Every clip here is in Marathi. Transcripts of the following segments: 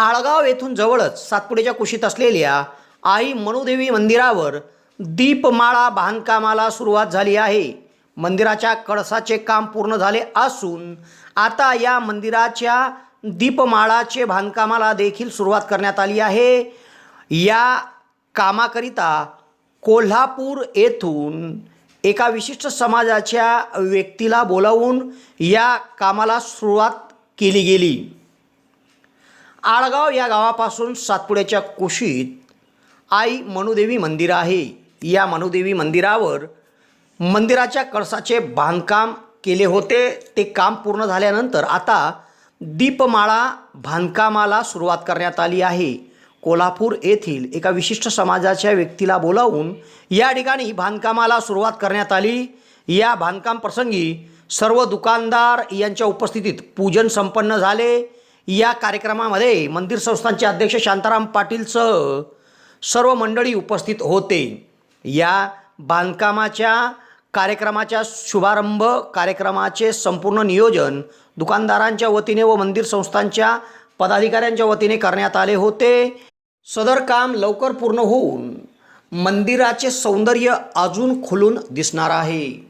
आळगाव येथून जवळच सातपुडेच्या कुशीत असलेल्या आई मनुदेवी मंदिरावर दीपमाळा बांधकामाला सुरुवात झाली आहे. मंदिराच्या कळसाचे काम पूर्ण झाले असून आता या मंदिराच्या दीपमाळाचे बांधकामाला देखील सुरुवात करण्यात आली आहे. या कामाकरिता कोल्हापूर येथून एका विशिष्ट समाजाच्या व्यक्तीला बोलावून या कामाला सुरुवात केली गेली. आळगाव या गावापासून सातपुड्याच्या कुशीत आई मनुदेवी मंदिर आहे. या मनुदेवी मंदिरावर मंदिराच्या कळसाचे बांधकाम केले होते. ते काम पूर्ण झाल्यानंतर आता दीपमाळा बांधकामाला सुरुवात करण्यात आली आहे. कोल्हापूर येथील एका विशिष्ट समाजाच्या व्यक्तीला बोलावून या ठिकाणी बांधकामाला सुरुवात करण्यात आली. या बांधकाम प्रसंगी सर्व दुकानदार यांच्या उपस्थितीत पूजन संपन्न झाले. या कार्यक्रमामध्ये मंदिर संस्थांचे अध्यक्ष शांताराम पाटीलसह सर्व मंडळी उपस्थित होते. या बांधकामाच्या कार्यक्रमाच्या शुभारंभ कार्यक्रमाचे संपूर्ण नियोजन दुकानदारांच्या वतीने व मंदिर संस्थांच्या पदाधिकाऱ्यांच्या वतीने करण्यात आले होते. सदर काम लवकर पूर्ण होऊन मंदिराचे सौंदर्य अजून खुलून दिसणार आहे.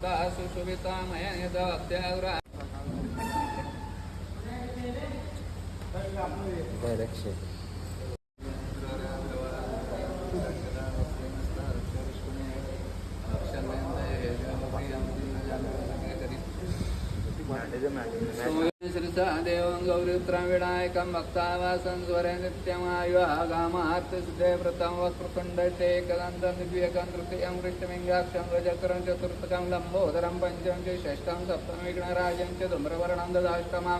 सुशोभितामयनिदवत्याग्रा श्रीसा देवं गौरीपुत्रं विनायकं भक्तावासं स्वरे नित्यमायुगामार्तसिद्धे व्रतं वक्रतुण्डटे कदन्तं द्वितीयकं तृतीयं वृष्टमिङ्गाक्षं रजकरं चतुर्थकं लम्बोदरं पञ्चमं च षष्ठं सप्तमं विघ्नराजं च धूम्रवर्णं ददाष्टमां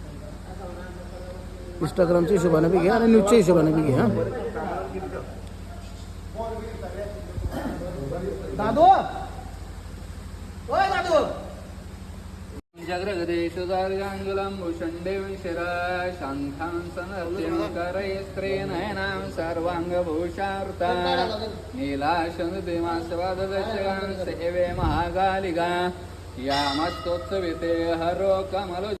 इंस्टाग्रामच्या हिशोबाने बी घे आणि न्यूजच्या हिशोबाने बी घे हां दादू ओय दादू जग्रगदेशुदार्गाङ्गुलं भूषण्डेवं शिरा शान्तां सेवे यामस्तोत्सविते हरो कमलो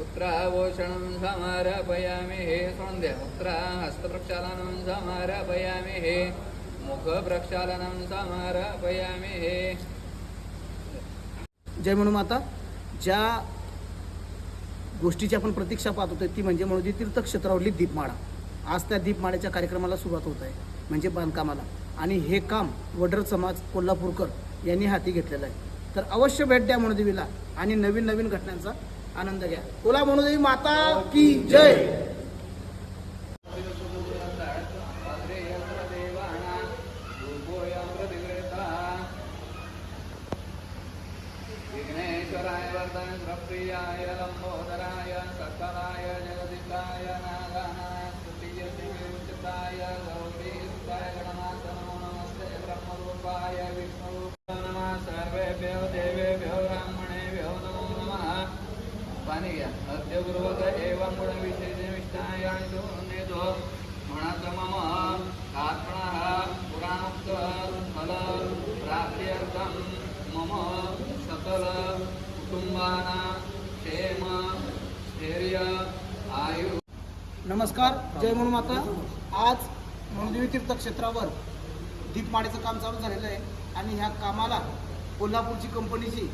पुत्रावोषणं समारपयामि हे सौन्द्य पुत्रा हस्तप्रक्षालनं समारपयामि हे मुखप्रक्षालनं समारपयामि हे। जय म्हणून माता ज्या गोष्टीची आपण प्रतीक्षा पाहत होतो ती म्हणजे म्हणून तीर्थक्षेत्रावरली दीपमाळा. आज त्या दीपमाळेच्या कार्यक्रमाला सुरुवात होत आहे म्हणजे बांधकामाला. आणि हे काम वडर समाज कोल्हापूरकर यांनी हाती घेतलेलं आहे. तर अवश्य भेट द्या म्हणूदेवीला आणि नवीन नवीन घटनांचा आनंद घ्या. बोला म्हणूदेवी माता की जय. विघ्नेश्वराय वर्धन पाणी घ्या अद्य नेतो म्हणत मम आत्मनः पुराणोक्त फल प्राप्त्यर्थं मम सकल क्षेम स्थैर्य आयु। नमस्कार जय म्हणून माता। आज म्हणूदेवी तीर्थक्षेत्रावर दीपमाळेचं काम चालू झालेलं आहे आणि ह्या कामाला कोल्हापूरची कंपनीची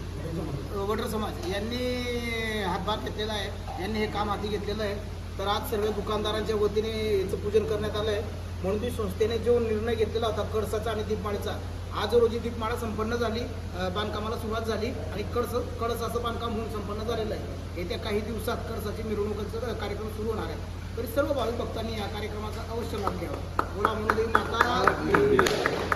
वडर समाज यांनी हातभार घेतलेला आहे. यांनी हे काम हाती घेतलेलं आहे. तर आज सर्व दुकानदारांच्या वतीने याचं पूजन करण्यात आलं आहे म्हणून ती संस्थेने जो निर्णय घेतलेला होता कळसाचा आणि दीपमाळेचा आज रोजी दीपमाळा संपन्न झाली. बांधकामाला सुरुवात झाली आणि कळस कळसाचं बांधकाम होऊन संपन्न झालेलं आहे. येत्या काही दिवसात कळसाची मिरवणुकीचा कार्यक्रम सुरू होणार आहे. तरी सर्व भाविक भक्तांनी या कार्यक्रमाचा अवश्य लाभ घ्यावा. बोला म्हणून माता